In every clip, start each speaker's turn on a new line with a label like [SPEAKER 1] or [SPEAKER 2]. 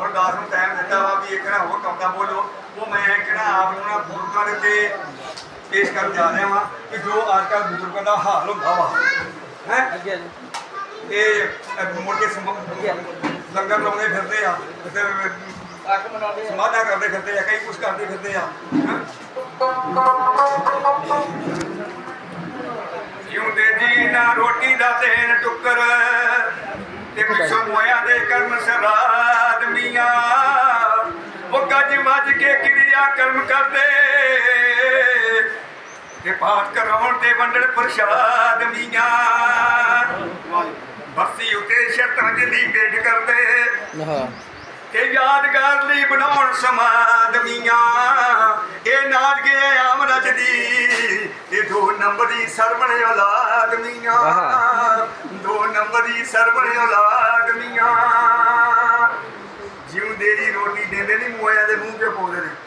[SPEAKER 1] ਹੁਣ ਦਾਸ ਨੂੰ ਟਾਈਮ ਦਿੱਤਾ ਵਾ ਵੀ ਇਹ ਕਿਹੜਾ ਹੋਰ ਕੰਮ ਦਾ ਬੋਲੋ ਉਹ ਮੈਂ ਕਿਹੜਾ ਆਪ ਨੂੰ ਨਾ ਬਜ਼ੁਰਗਾਂ ਦੇ ਉੱਤੇ ਪੇਸ਼ ਕਰਨ ਜਾ ਰਿਹਾ ਵਾਂ ਕਿ ਜੋ ਅੱਜ ਕੱਲ੍ਹ ਬਜ਼ੁਰਗਾਂ ਦਾ ਹਾਲ ਹੁੰਦਾ ਵਾ। ਹੈ? ਇਹ ਮੁੜ ਕੇ ਲੰਗਰ ਲਾਉਂਦੇ ਫਿਰਦੇ ਆ ਤੇ ਸਮਾਧਾ ਕਰਦੇ ਫਿਰਦੇ ਆ ਕਈ ਕੁਛ ਕਰਦੇ ਫਿਰਦੇ ਆ। ਹੈਂ। ਜਿਉਂਦੇ ਜੀ ਨਾ ਰੋਟੀ ਦਾ ਦੇਣ ਟੁੱਕਰ ਤੇ ਪਿੱਛੋਂ ਮੋਇਆ ਦੇ ਕਰਮ ਸਰਾਦ ਮੀਆਂ ਉਹ ਗੱਜ ਮੱਜ ਕੇ ਕਿਰਿਆ ਕਰਮ ਕਰਦੇ। ਤੇ ਪਾਠ ਕਰਾਉਣ ਤੇ ਵੰਡਣ ਪ੍ਰਸ਼ਾਦ ਮੀਆਂ। ਬਰਸੀ ਉਤੇ ਸ਼ਰਤਾਂਜਲੀ ਭੇਟ ਕਰਦੇ।
[SPEAKER 2] ਹਾਂ
[SPEAKER 1] ਕਿ ਯਾਦਗਾਰ ਲਈ ਬਣਾਉਣ ਸਮਾਦਮੀਆਂ ਇਹ ਨਾਚ ਗਏ ਆਮ ਰਚਦੀ ਇਹ ਦੋ ਨੰਬਰੀ ਸਰਵਣ ਔਲਾਦਮੀਆਂ
[SPEAKER 2] ਆਹਾ।
[SPEAKER 1] ਦੋ ਨੰਬਰੀ ਸਰਵਣ ਔਲਾਦਮੀਆਂ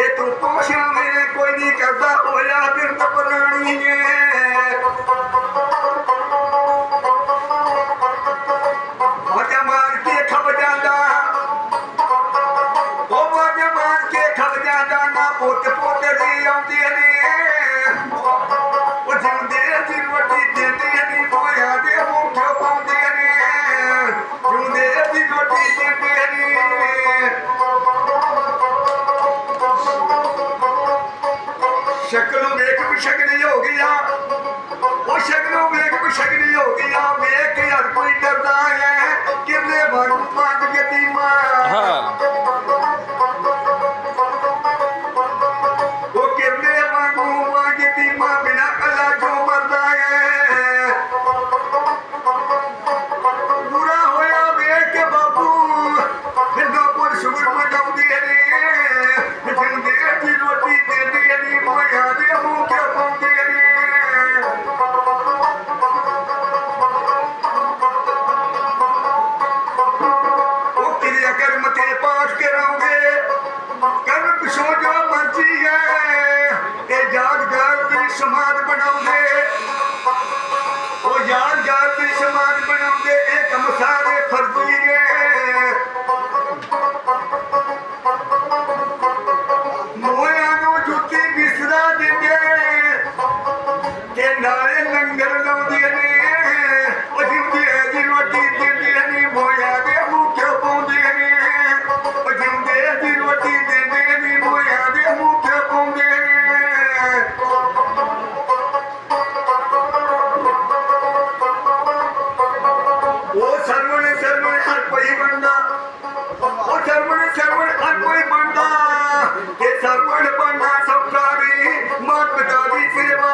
[SPEAKER 1] ਇਹ ਤੂੰ ਪੋਸ਼ਾਵੇਂ ਕੋਈ ਨਹੀਂ ਕਰਦਾ, ਹੋਇਆ ਬਿਰਤ ਪੁਰਾਣੀ ਨੇ ਵਾਜਾ ਮਾਰ ਕੇ ਖਬ ਜਾਂਦਾ। ਉਹ ਵਾਜਾ ਮਾਰ ਕੇ ਖਬ ਜਾਂਦਾ, ਨਾ ਪੁੱਤ ਪੁੱਤ ਦੀ ਆਉਂਦੀ ਨੇ। ਉਹ ਜਿਉਂਦੇ ਦੀ ਰੋਟੀ ਕਿ ਨਾਲੇ ਲੰਗਰ ਲਾਉਂਦੇ ਨੇ ਉਹ ਜਿਉਂਦੀ ਹੈ ਜੀ ਰੋਟੀ ਦਿੰਦੇ ਨਹੀਂ ਮੋਇਆ ਦੇ ਮੂੰਹ ਕਿਉਂ ਪਾਉਂਦੇ ਨੇ ਉਹ ਜਿਉਂਦੇ ਹੈ ਜੀ ਰੋਟੀ ਦਿੰਦੇ ਨਹੀਂ ਮੋਇਆ ਦੇ ਮੂੰਹ ਕਿਉਂ ਪਾਉਂਦੇ ਨੇ ਉਹ ਸਰਵਣ ਸਰਵਣ ਹਰ ਕੋਈ ਬਣਦਾ ਉਹ ਸਰਵਣ ਸਰਵਣ ਹਰ ਕੋਈ ਬਣਦਾ ਕਿ ਸਰਵਣ ਬਣਨਾ ਸੌਖਾ ਨਹੀਂ ਮਾਤ ਪਿਤਾ ਦੀ ਸੇਵਾ